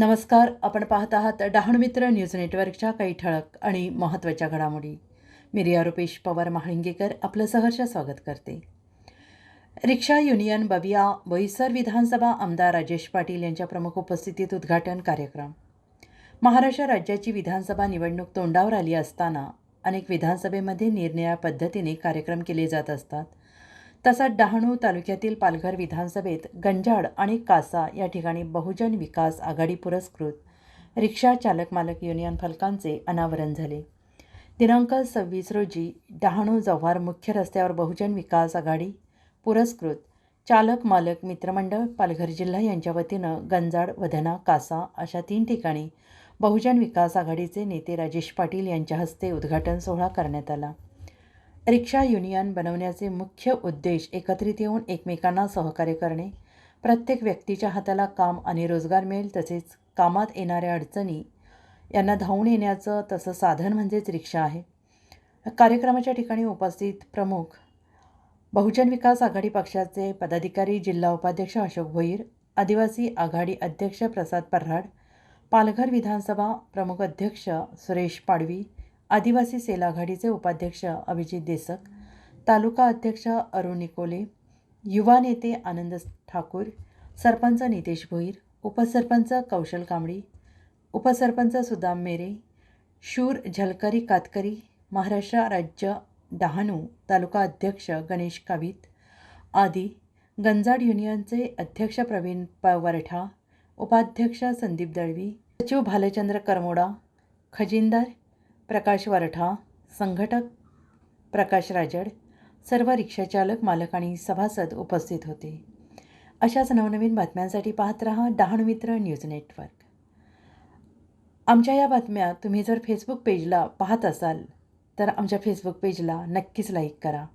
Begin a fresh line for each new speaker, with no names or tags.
नमस्कार आपण पाहत आहात डहाणू मित्र न्यूज नेटवर्कच्या काही ठळक आणि महत्त्वाच्या घडामोडी. मी रिया रुपेश पवार महाळिंगेकर आपलं सहर्ष स्वागत करते. रिक्षा युनियन बविया बोईसर विधानसभा आमदार राजेश पाटील यांच्या प्रमुख उपस्थितीत उद्घाटन कार्यक्रम. महाराष्ट्र राज्याची विधानसभा निवडणूक तोंडावर आली असताना अनेक विधानसभेमध्ये निरनिळ्या पद्धतीने कार्यक्रम केले जात असतात. तसाच डहाणू तालुक्यातील पालघर विधानसभेत गंजाड आणि कासा या ठिकाणी बहुजन विकास आघाडी पुरस्कृत. रिक्षा चालक मालक युनियन फलकांचे अनावरण झाले. दिनांक सव्वीस रोजी डहाणू जव्हार मुख्य रस्त्यावर बहुजन विकास आघाडी पुरस्कृत. चालक मालक मित्रमंडळ पालघर जिल्हा यांच्या वतीनं गंजाड वधना कासा अशा तीन ठिकाणी बहुजन विकास आघाडीचे नेते राजेश पाटील यांच्या हस्ते उद्घाटन सोहळा करण्यात आला. रिक्षा युनियन बनवण्याचे मुख्य उद्देश एकत्रित येऊन एकमेकांना सहकार्य करणे. प्रत्येक व्यक्तीच्या हाताला काम आणि रोजगार मिळेल तसेच कामात येणाऱ्या अडचणी यांना धावून येण्याचं तसं साधन म्हणजेच रिक्षा आहे. कार्यक्रमाच्या ठिकाणी उपस्थित प्रमुख बहुजन विकास आघाडी पक्षाचे पदाधिकारी जिल्हा उपाध्यक्ष अशोक भोईर आदिवासी आघाडी अध्यक्ष प्रसाद पर्राड पालघर विधानसभा प्रमुख अध्यक्ष सुरेश पाडवी आदिवासी सेल आघाडीचे उपाध्यक्ष अभिजित देसक तालुका अध्यक्ष अरुण निकोले युवा नेते आनंद ठाकूर सरपंच नितेश भोईर उपसरपंच कौशल कांबळी उपसरपंच सुदाम मेरे शूर झलकरी कातकरी महाराष्ट्र राज्य डहाणू तालुका अध्यक्ष गणेश कावित आदी गंजाड युनियनचे अध्यक्ष प्रवीण पवरठा उपाध्यक्ष संदीप दळवी सचिव भालचंद्र करमोडा खजिनदार प्रकाश वरठा संघटक प्रकाश राजड सर्व रिक्षाचालक मालक आणि सभासद उपस्थित होते. अशाच नवनवीन बातम्यांसाठी पाहत रहा डहाणू मित्र न्यूज नेटवर्क. आमच्या या बातम्या तुम्ही जर फेसबुक पेजला पाहत असाल तर आमच्या फेसबुक पेजला नक्कीच लाईक करा.